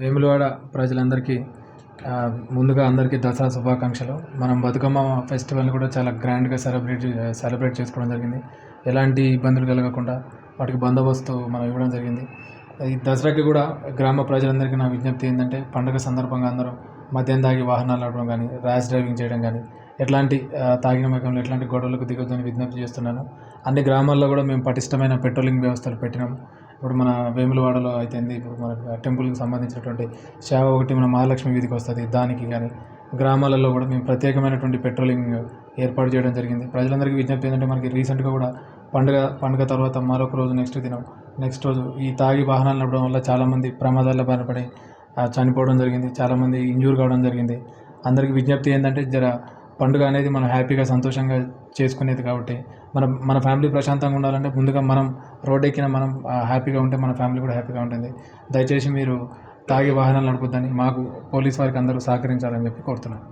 వేములవాడ ప్రజలందరికీ ముందుగా అందరికీ దసరా శుభాకాంక్షలు. మనం బతుకమ్మ ఫెస్టివల్ని కూడా చాలా గ్రాండ్గా సెలబ్రేట్ సెలబ్రేట్ చేసుకోవడం జరిగింది. ఎలాంటి ఇబ్బందులు కలగకుండా వాటికి బందోబస్తు మనం ఇవ్వడం జరిగింది. ఈ దసరాకి కూడా గ్రామ ప్రజలందరికీ నా విజ్ఞప్తి ఏంటంటే పండుగ సందర్భంగా అందరూ మద్యం తాగి వాహనాలు నడపడం కానీ ర్యాష్ డ్రైవింగ్ చేయడం కానీ ఎట్లాంటి తాగిన మకంలో ఎట్లాంటి గొడవలకు దిగొద్దని విజ్ఞప్తి చేస్తున్నాను. అన్ని గ్రామాల్లో కూడా మేము పటిష్టమైన పెట్రోలింగ్ వ్యవస్థలు పెట్టినాం. ఇప్పుడు మన వేములవాడలో అయితేంది ఇప్పుడు మన టెంపుల్కి సంబంధించినటువంటి సేవ ఒకటి మన మహాలక్ష్మి వీధికి వస్తుంది దానికి కానీ గ్రామాలలో కూడా మేము ప్రత్యేకమైనటువంటి పెట్రోలింగ్ ఏర్పాటు చేయడం జరిగింది. ప్రజలందరికీ విజ్ఞప్తి ఏంటంటే మనకి రీసెంట్గా కూడా పండుగ పండుగ తర్వాత మరొక రోజు నెక్స్ట్ దినం నెక్స్ట్ రోజు ఈ తాగి వాహనాలు నడపడం వల్ల చాలామంది ప్రమాదాల బారిన చనిపోవడం జరిగింది చాలామంది ఇంజూర్ కావడం జరిగింది. అందరికీ విజ్ఞప్తి ఏంటంటే జర పండుగ అనేది మనం హ్యాపీగా సంతోషంగా చేసుకునేది కాబట్టి మనం మన ఫ్యామిలీ ప్రశాంతంగా ఉండాలంటే ముందుగా మనం రోడ్ ఎక్కిన మనం హ్యాపీగా ఉంటే మన ఫ్యామిలీ కూడా హ్యాపీగా ఉంటుంది. దయచేసి మీరు తాగి వాహనాలు నడపొద్దని మాకు పోలీస్ వారికి అందరూ సహకరించాలని చెప్పి కోరుతున్నాను.